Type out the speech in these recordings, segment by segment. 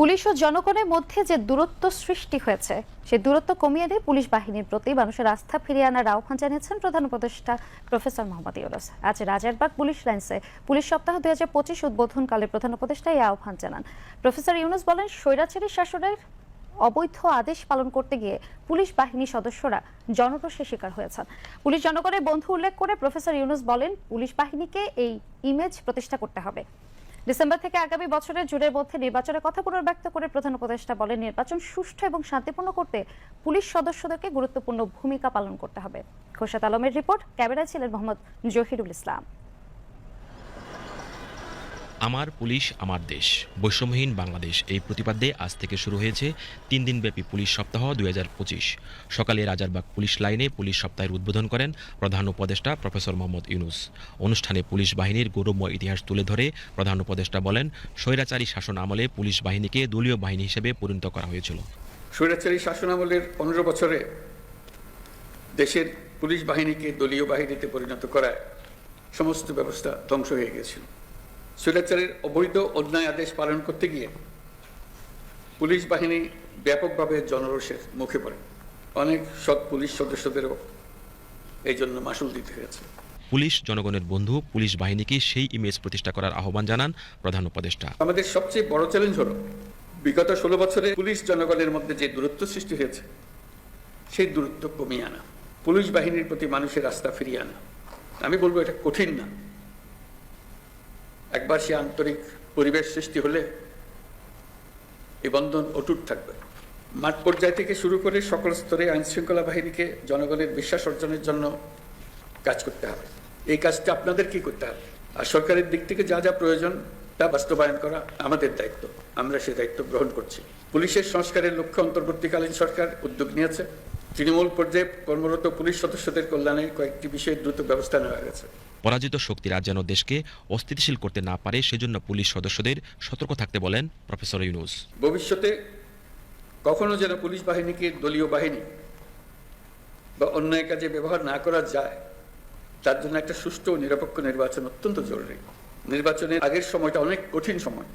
Police ও জনগণের মধ্যে যে দূরত্ব সৃষ্টি হয়েছে, সেই দূরত্ব কমিয়ে দিয়ে পুলিশ বাহিনীর প্রতি মানুষের আস্থা ফিরিয়ে আনার আহ্বান জানিয়েছেন প্রধান উপদেষ্টা প্রফেসর মোহাম্মদ ইউনুস। আজ রাজারবাগ পুলিশ লাইন্সে পুলিশ সপ্তাহ দুই হাজার পঁচিশ উদ্বোধনকালে প্রধান উপদেষ্টা এই আহ্বান জানান। প্রফেসর ইউনুস বলেন, স্বৈরাচারী শাসনের অবৈধ আদেশ পালন করতে গিয়ে পুলিশ বাহিনী সদস্যরা জনরোষের শিকার হয়েছেন। পুলিশ জনগণের বন্ধু উল্লেখ করে প্রফেসর ইউনুস বলেন, পুলিশ বাহিনীকে এই ইমেজ প্রতিষ্ঠা করতে হবে। ডিসেম্বর থেকে আগামী বছরের জুনের মধ্যে নির্বাচনের কথা পুনর্ব্যক্ত করে প্রধান উপদেষ্টা বলেন, নির্বাচন সুষ্ঠু এবং শান্তিপূর্ণ করতে পুলিশ সদস্যদেরকে গুরুত্বপূর্ণ ভূমিকা পালন করতে হবে। খোরশেদ আলমের রিপোর্ট, ক্যামেরায় ছিলেন মোহাম্মদ জহিরুল ইসলাম। আমার পুলিশ, আমার দেশ। বৈষম্যহীন বাংলাদেশ। এই প্রতিপাদ্যে আজ থেকে শুরু হয়েছে তিন দিনব্যাপী পুলিশ সপ্তাহ দুই হাজার পঁচিশ। সকালে রাজারবাগ পুলিশ লাইনে পুলিশ সপ্তাহের উদ্বোধন করেন প্রধান উপদেষ্টা প্রফেসর মোহাম্মদ ইউনুস। অনুষ্ঠানে পুলিশ বাহিনীর গৌরবময় ইতিহাস তুলে ধরে প্রধান উপদেষ্টা বলেন, স্বৈরাচারী শাসন আমলে পুলিশ বাহিনীকে দলীয় বাহিনী হিসেবে পরিণত করা হয়েছিল। স্বৈরাচারী শাসন আমলের পনেরো বছরে দেশের পুলিশ বাহিনীকে দলীয় বাহিনীতে পরিণত করায় সমস্ত ব্যবস্থা ধ্বংস হয়ে গিয়েছিল। স্বৈরাচারের অবৈধ অন্যায় আদেশ পালন করতে গিয়ে পুলিশ বাহিনী ব্যাপকভাবে জনরোষের মুখে পড়ে। অনেক সৎ পুলিশ সদস্যদেরও এই জন্য মাসুল দিতে হয়েছে। পুলিশ জনগণের বন্ধু পুলিশ বাহিনীকে সেই ইমেজ প্রতিষ্ঠা করার আহ্বান জানান প্রধান উপদেষ্টা। আমাদের সবচেয়ে বড় চ্যালেঞ্জ হলো বিগত ষোলো বছরে পুলিশ জনগণের মধ্যে যে দূরত্ব সৃষ্টি হয়েছে সেই দূরত্ব কমিয়ে আনা। পুলিশ বাহিনীর প্রতি মানুষের আস্থা ফিরিয়ে আনা। আমি বলব এটা কঠিন না। একবার সে আন্তরিক পরিবেশ সৃষ্টি হলে এই বন্ধন অটুট থাকবে। মাঠ পর্যায় থেকে শুরু করে সকল স্তরে আইন শৃঙ্খলা বাহিনীকে জনগণের বিশ্বাস অর্জনের জন্য কাজ করতে হবে। এই কাজটা আপনাদের কি করতে হবে? আর সরকারের দিক থেকে যা যা প্রয়োজন তা বাস্তবায়ন করা আমাদের দায়িত্ব। আমরা সে দায়িত্ব গ্রহণ করছি। পুলিশের সংস্কারের লক্ষ্যে অন্তর্বর্তীকালীন সরকার উদ্যোগ নিয়েছে। তৃণমূল পর্যায়ে কর্মরত পুলিশ সদস্যদের কল্যাণে কয়েকটি বিষয়ে দ্রুত ব্যবস্থা নেওয়া গেছে। পরাজিত শক্তিরা যেন দেশকে অস্থিতিশীল করতে না পারে, সেজন্য পুলিশ সদস্যদের সতর্ক থাকতে বলেন প্রফেসর ইউনুস। ভবিষ্যতে কখনো যেন পুলিশ বাহিনীকে দলীয় বাহিনী বা অন্যায় কাজে ব্যবহার না করা যায়, তার জন্য একটা সুষ্ঠু ও নিরপেক্ষ নির্বাচন অত্যন্ত জরুরি। নির্বাচনের আগের সময়টা অনেক কঠিন সময়।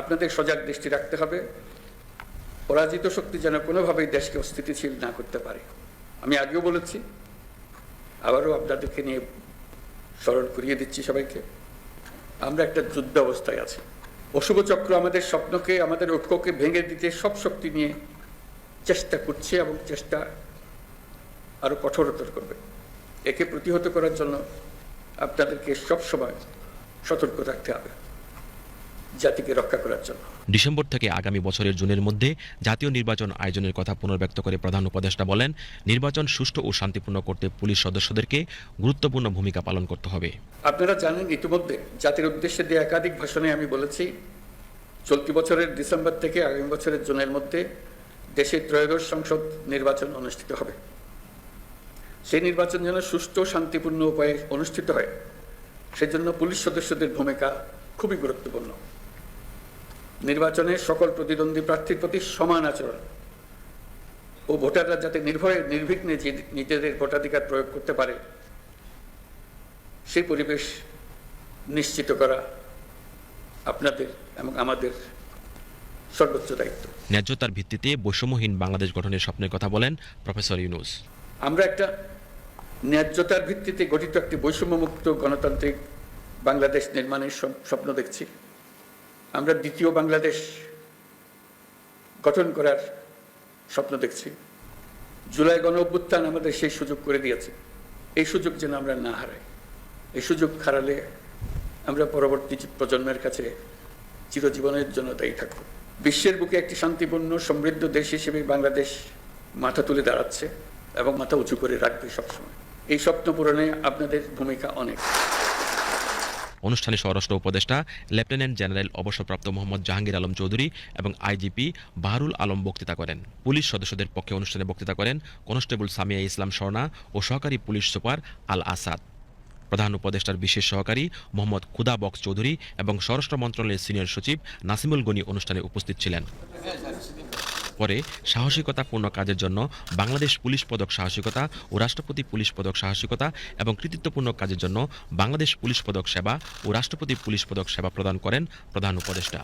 আপনাদের সজাগ দৃষ্টি রাখতে হবে। পরাজিত শক্তি যেন কোনোভাবেই দেশকে অস্থিতিশীল না করতে পারে। আমি আগেও বলেছি, আবারও আপনাদেরকে নিয়ে স্মরণ করিয়ে দিচ্ছি সবাইকে। আমরা একটা যুদ্ধ অবস্থায় আছি। অশুভ চক্র আমাদের স্বপ্নকে, আমাদের ঐক্যকে ভেঙে দিতে সব শক্তি নিয়ে চেষ্টা করছে এবং চেষ্টা আরও কঠোরতর করবে। একে প্রতিহত করার জন্য আপনাদেরকে সবসময় সতর্ক থাকতে হবে। জাতিকে রক্ষা করার জন্য। ডিসেম্বর থেকে আগামী বছরের জুনের মধ্যে জাতীয় নির্বাচন আয়োজনের কথা পুনর্ব্যক্ত করে প্রধান উপদেষ্টা বলেন নির্বাচন সুষ্ঠু ও শান্তিপূর্ণ করতে পুলিশ সদস্যদেরকে গুরুত্বপূর্ণ ভূমিকা পালন করতে হবে। আপনারা জানেন ইতিমধ্যে জাতির উদ্দেশ্যে দিয়ে একাধিক ভাষণে আমি বলেছি চলতি বছরের ডিসেম্বর থেকে আগামী বছরের জুনের মধ্যে দেশের ত্রয়োদশ সংসদ নির্বাচন অনুষ্ঠিত হবে। সেই নির্বাচন যেন সুষ্ঠু ও শান্তিপূর্ণ উপায়ে অনুষ্ঠিত হয় সেজন্য পুলিশ সদস্যদের ভূমিকা খুবই গুরুত্বপূর্ণ। নির্বাচনে সকল প্রতিদ্বন্দ্বী প্রার্থীর প্রতি সমান আচরণ ও ভোটাররা যাতে নির্ভয়ে নির্বিঘ্নে নিজেদের ভোটাধিকার প্রয়োগ করতে পারে সেই পরিবেশ নিশ্চিত করা আপনাদের এবং আমাদের সর্বোচ্চ দায়িত্ব। ন্যায্যতার ভিত্তিতে বৈষম্যহীন বাংলাদেশ গঠনের স্বপ্নের কথা বলেন প্রফেসর ইউনুস। আমরা একটা ন্যায্যতার ভিত্তিতে গঠিত একটি বৈষম্যমুক্ত গণতান্ত্রিক বাংলাদেশ নির্মাণের স্বপ্ন দেখছি। আমরা দ্বিতীয় বাংলাদেশ গঠন করার স্বপ্ন দেখছি। জুলাই গণ অভ্যুত্থান আমাদের সেই সুযোগ করে দিয়েছে। এই সুযোগ যেন আমরা না হারাই। এই সুযোগ হারালে আমরা পরবর্তী প্রজন্মের কাছে চিরজীবনের জন্য দায়ী থাকব। বিশ্বের বুকে একটি শান্তিপূর্ণ, সমৃদ্ধ দেশ হিসেবে বাংলাদেশ মাথা তুলে দাঁড়াচ্ছে এবং মাথা উঁচু করে রাখবে সবসময়। এই স্বপ্ন পূরণে আপনাদের ভূমিকা অনেক। অনুষ্ঠানে স্বরাষ্ট্র উপদেষ্টা, লেফটেন্যান্ট জেনারেল অবসরপ্রাপ্ত মোহাম্মদ জাহাঙ্গীর আলম চৌধুরী এবং আইজিপি বাহারুল আলম বক্তৃতা করেন। পুলিশ সদস্যদের পক্ষে অনুষ্ঠানে বক্তৃতা করেন কনস্টেবল সামিয়া ইসলাম স্বর্ণা ও সহকারী পুলিশ সুপার আল আসাদ। প্রধান উপদেষ্টার বিশেষ সহকারী মোহাম্মদ খুদা বক্স চৌধুরী এবং স্বরাষ্ট্র মন্ত্রণালয়ের সিনিয়র সচিব নাসিমুল গনি অনুষ্ঠানে উপস্থিত ছিলেন। পরে সাহসিকতাপূর্ণ কাজের জন্য বাংলাদেশ পুলিশ পদক সাহসিকতা ও রাষ্ট্রপতি পুলিশ পদক সাহসিকতা এবং কৃতিত্বপূর্ণ কাজের জন্য বাংলাদেশ পুলিশ পদক সেবা ও রাষ্ট্রপতি পুলিশ পদক সেবা প্রদান করেন প্রধান উপদেষ্টা।